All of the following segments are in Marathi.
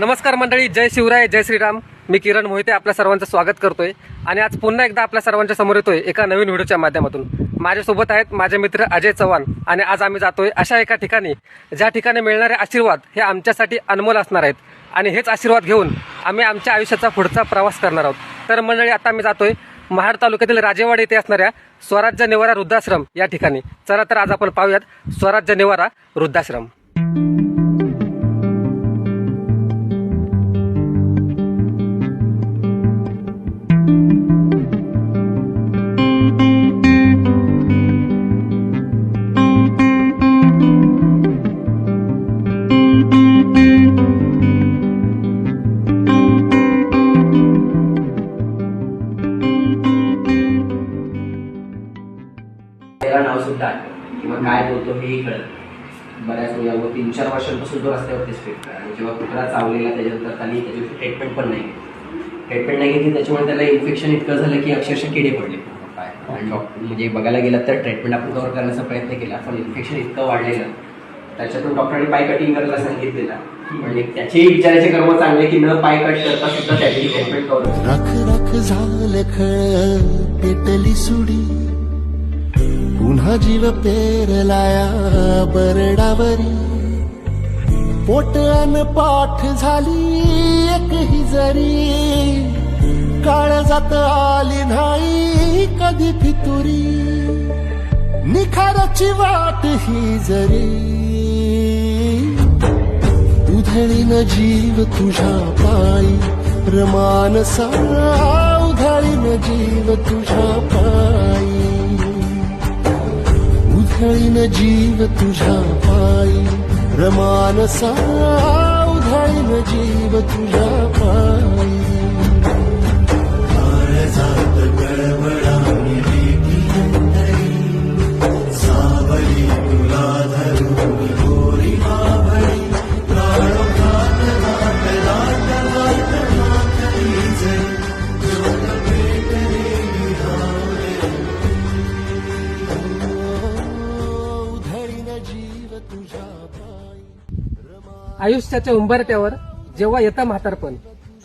नमस्कार मंडळी जय शिवराय जय श्रीराम. मी किरण मोहिते आपल्या सर्वांचं स्वागत करतोय. आणि आज पुन्हा एकदा आपल्या सर्वांच्या समोर येतोय एका नवीन व्हिडिओच्या माध्यमातून. माझ्यासोबत आहेत माझे मित्र अजय चव्हाण. आणि आज आम्ही जातोय अशा एका ठिकाणी ज्या ठिकाणी मिळणारे आशीर्वाद हे आमच्यासाठी अनमोल असणार आहेत. आणि हेच आशीर्वाद घेऊन आम्ही आमच्या आयुष्याचा पुढचा प्रवास करणार आहोत. तर मंडळी आता मी जातोय महाड तालुक्यातील राजेवाडी येथे असणाऱ्या स्वराज्य निवारा वृद्धाश्रम या ठिकाणी. चला तर आज आपण पाहूयात स्वराज्य निवारा वृद्धाश्रम. त्याला नाव सुद्धा आठवत किंवा काय बोलतो हेही कळत बऱ्याच वेळा तीन चार वर्षांपासून तो रस्त्यावरती फिरतो आणि जेव्हा कुत्रा चावलेला त्याच्यानंतर त्यांनी त्याची ट्रीटमेंट पण नाही. ट्रीटमेंट नाही घेतली त्याच्यामुळे त्याला इन्फेक्शन इतकं झालं की अक्षरशः किडे पडले आणि डॉक्टर म्हणजे बघायला गेलं तर ट्रीटमेंट आपण कव्हर करण्याचा प्रयत्न केला पण इन्फेक्शन इतकं वाढलेलं. त्याच्यातून डॉक्टरांनी पाय कटिंग करायला सांगितलेला. म्हणजे त्याचेही विचारायचे कर्म चांगले की न पाय कट करता सुद्धा त्याची ट्रीटमेंट कव्हर रख रख खळ पेटली सुडी. पुन्हा जीव पेरलाया बरडावरी. पोट अन पाठ झाली एकही जरी. काळ जात आली नाही कधी फितुरी. निखाराची वाट ही जरी. उधळीन जीव तुझ्या पायी. प्रमाणसा उधळीन जीव तुझ्या पायी. उधळीन जीव तुझ्या पायी रमानसा उधळीन जीव तुझ्या पायी आयुष्याच्या उंबरट्यावर जेव्हा येतं म्हातारपण.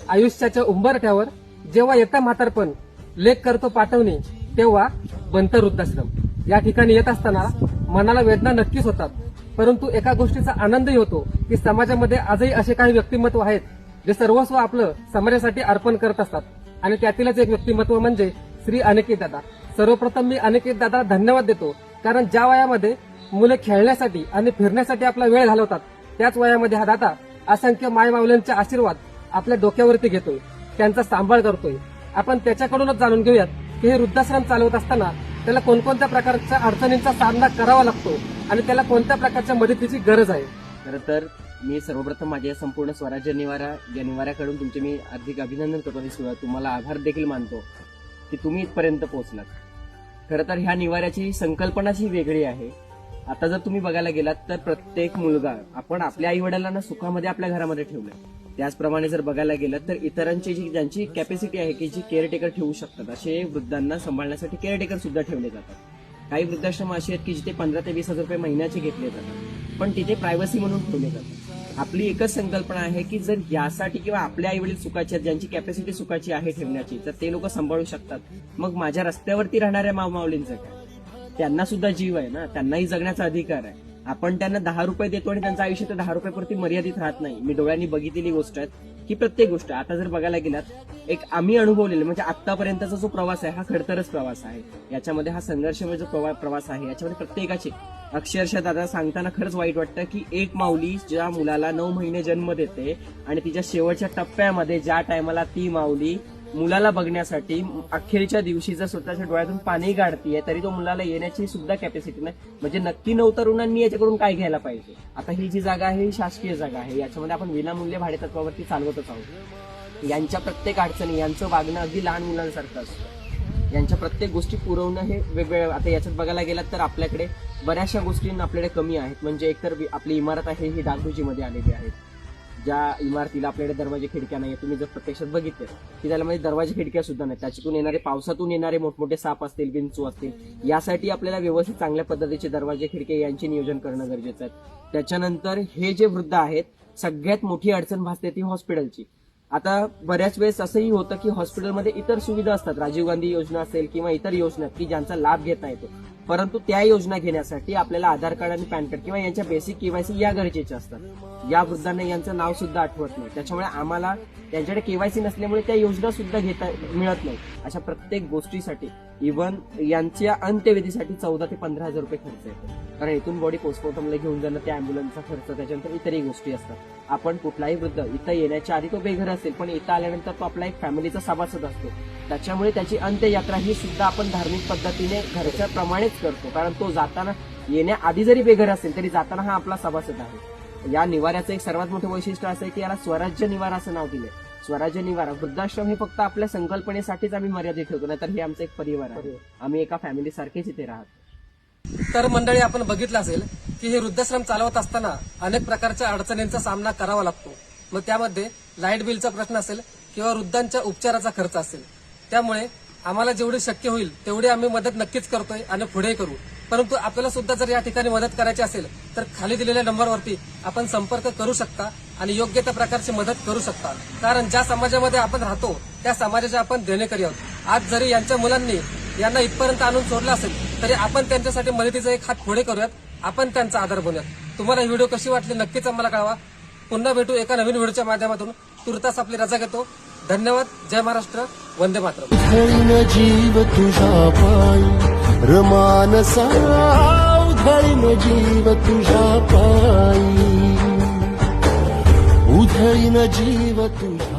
आयुष्याच्या उंबरठ्यावर जेव्हा येतं म्हातारपण लेख करतो पाठवणी तेव्हा बंत वृद्धाश्रम. या ठिकाणी येत असताना मनाला वेदना नक्कीच होतात. परंतु एका गोष्टीचा आनंदही होतो की समाजामध्ये आजही असे काही व्यक्तिमत्व आहेत जे सर्वस्व आपलं समाजासाठी अर्पण करत असतात. आणि त्यातीलच एक व्यक्तिमत्व म्हणजे श्री अनिकेत दादा. सर्वप्रथम मी अनिकेत दादा धन्यवाद देतो कारण ज्या वयामध्ये मुलं खेळण्यासाठी आणि फिरण्यासाठी आपला वेळ घालवतात त्याच वयामध्ये हा दादा असंख्य मायमावल्यांचे आशीर्वाद आपल्या डोक्यावरती घेतोय. त्यांचा सांभाळ करतोय. आपण त्याच्याकडूनच जाणून घेऊयात की हे वृद्धाश्रम चालवत असताना त्याला कोणकोणत्या प्रकारच्या अडचणींचा सामना करावा लागतो आणि त्याला कोणत्या प्रकारच्या मदतीची गरज आहे? खरं तर मी सर्वप्रथम माझ्या संपूर्ण स्वराज्य निवारा या निवाऱ्याकडून तुमचे मी अधिक अभिनंदन करतो आणि शिवाय तुम्हाला आभार देखील मानतो की तुम्ही इथपर्यंत पोहोचलात. खरं तर ह्या निवाऱ्याची संकल्पनाच ही वेगळी आहे. आता जर तुम्ही बघायला गेलात तर प्रत्येक मुलगा आपण आपल्या आई वडिलांना सुखामध्ये आपल्या घरामध्ये ठेवलंय. त्याचप्रमाणे जर बघायला गेलं तर इतरांची जी ज्यांची कॅपॅसिटी आहे की जी केअरटेकर ठेवू शकतात असे वृद्धांना सांभाळण्यासाठी केअरटेकर सुद्धा ठेवले जातात. काही वृद्धाश्रम असे आहेत की जिथे पंधरा ते वीस हजार रुपये महिन्याचे घेतले जातात पण तिथे प्रायव्हसी म्हणून ठेवले जातात. आपली एकच संकल्पना आहे की जर यासाठी किंवा आपल्या आई वडील आहेत ज्यांची कॅपॅसिटी सुखाची आहे ठेवण्याची तर ते लोक सांभाळू शकतात. मग माझ्या रस्त्यावरती राहणाऱ्या मावमावलींचं काय? त्यांना सुद्धा जीव आहे ना. त्यांनाही जगण्याचा अधिकार आहे. आपण त्यांना दहा रुपये देतो आणि त्यांचं आयुष्य तर दहा रुपयापुरती मर्यादित राहत नाही. मी डोळ्यांनी बघितलेली गोष्ट आहे. की प्रत्येक गोष्ट आता जर बघायला गेलात एक आम्ही अनुभवलेलं म्हणजे आतापर्यंतचा जो प्रवास आहे हा खडतरच प्रवास आहे. याच्यामध्ये हा संघर्षमय जो प्रवा- प्रवास आहे याच्यामध्ये प्रत्येकाचे. अक्षरशः दादा सांगताना खरंच वाईट वाटतं की एक माऊली ज्या मुलाला नऊ महिने जन्म देते आणि तिच्या शेवटच्या टप्प्यामध्ये ज्या टायमाला ती माऊली मुलाला बघण्यासाठी अखेरच्या दिवशी जर स्वतःच्या डोळ्यातून पाणी काढतीये तरी तो मुलाला येण्याची सुद्धा कॅपॅसिटी नाही. म्हणजे नक्की नऊ तरुणांनी याच्याकडून काय घ्यायला पाहिजे? आता ही जी जागा आहे ही शासकीय जागा आहे. याच्यामध्ये आपण विनामूल्य भाडेतत्वावरती चालवतच आहोत. यांच्या प्रत्येक अडचणी यांचं वागणं अगदी लहान मुलांसारखं असतं. यांच्या प्रत्येक गोष्टी पुरवणं हे वेगवेगळं. आता याच्यात बघायला गेलात तर आपल्याकडे बऱ्याचशा गोष्टींना आपल्याकडे कमी आहेत. म्हणजे एकतर आपली इमारत आहे ही डागडुजीमध्ये आलेली आहे. ज्या इमारतीला आपल्याकडे दरवाजे खिडक्या नाही तुम्ही जर प्रत्यक्षात बघितले की त्याला म्हणजे दरवाजे खिडक्या सुद्धा नाही त्याच्यातून येणारे पावसातून येणारे मोठमोठे साप असतील विंचू असतील यासाठी आपल्याला व्यवस्थित चांगल्या पद्धतीचे दरवाजे खिडके यांचे नियोजन करणं गरजेचं आहे. त्याच्यानंतर हे जे वृद्ध आहेत सगळ्यात मोठी अडचण भासते ती हॉस्पिटलची. आता बऱ्याच वेळेस असंही होतं की हॉस्पिटलमध्ये इतर सुविधा असतात. राजीव गांधी योजना असेल किंवा इतर योजना की ज्यांचा लाभ घेता येतो. परंतु त्या योजना घेण्यासाठी आपल्याला आधार कार्ड आणि पॅन कार्ड किंवा यांच्या बेसिक केवायसी या गरजेच्या असतात. या वृद्धांना यांचं नाव सुद्धा आठवत नाही. त्याच्यामुळे आम्हाला त्यांच्याकडे केवायसी नसल्यामुळे त्या योजना सुद्धा घेता मिळत नाही. अशा प्रत्येक गोष्टीसाठी इव्हन यांच्या अंत्यविधीसाठी चौदा ते पंधरा हजार रुपये खर्च येतो. कारण इथून बॉडी पोस्टमॉर्टमला घेऊन जाणं त्या अँब्युलन्सचा खर्च त्याच्यानंतर इतरही गोष्टी असतात. आपण कुठलाही वृद्ध इथं येण्याच्या आधी तो बेघर असेल पण इथं आल्यानंतर तो आपला एक फॅमिलीचा सभासद असतो. त्याच्यामुळे त्याची अंत्ययात्रा ही सुद्धा आपण धार्मिक पद्धतीने घरच्या प्रमाणेच करतो. कारण तो जाताना येण्याआधी जरी बेघर असेल तरी जाताना हा आपला सभासद आहे. या निवाऱ्याचं एक सर्वात मोठं वैशिष्ट्य असं आहे की याला स्वराज्य निवारा असं नाव दिलं स्वराज्य निवारा. वृद्धाश्रम हे फक्त आपल्या संकल्पनेसाठीच आम्ही मर्यादित ठेवतो नाहीतर हे आमचं एक परिवार आहे. आम्ही एका फॅमिली सारखेच इथे राहतो. तर मंडळी आपण बघितलं असेल की हे वृद्धाश्रम चालवत असताना अनेक प्रकारच्या अडचणींचा सामना करावा लागतो. मग त्यामध्ये लाइट बिलचा प्रश्न असेल किंवा वृद्धांच्या उपचाराचा खर्च असेल. त्यामुळे आम्हाला जेवढी शक्य होईल तेवढी आम्ही मदत नक्कीच करतोय आणि पुढे करू. परंतु आपल्याला सुद्धा जर या ठिकाणी मदत करायची असेल तर खाली दिलेल्या नंबरवरती आपण संपर्क करू शकता आणि योग्य त्या प्रकारची मदत करू शकता. कारण ज्या समाजामध्ये आपण राहतो त्या समाजाचे आपण देणेकरी आहोत. आज जरी यांच्या मुलांनी यांना इथपर्यंत आणून सोडलं असेल तरी आपण त्यांच्यासाठी मदतीचा एक हात पुढे करूयात. आपण त्यांचा आधार बनूयात. तुम्हाला व्हिडिओ कशी वाटली नक्कीच आम्हाला कळवा. पुन्हा भेटू एका नवीन व्हिडिओच्या माध्यमातून. तुर्तास आपली रजा घेतो. धन्यवाद. जय महाराष्ट्र. वंदे मातरम. जीव तुझा पायी रमानसा उधळीन जीव तुझा पायी उधैन जीव तुझा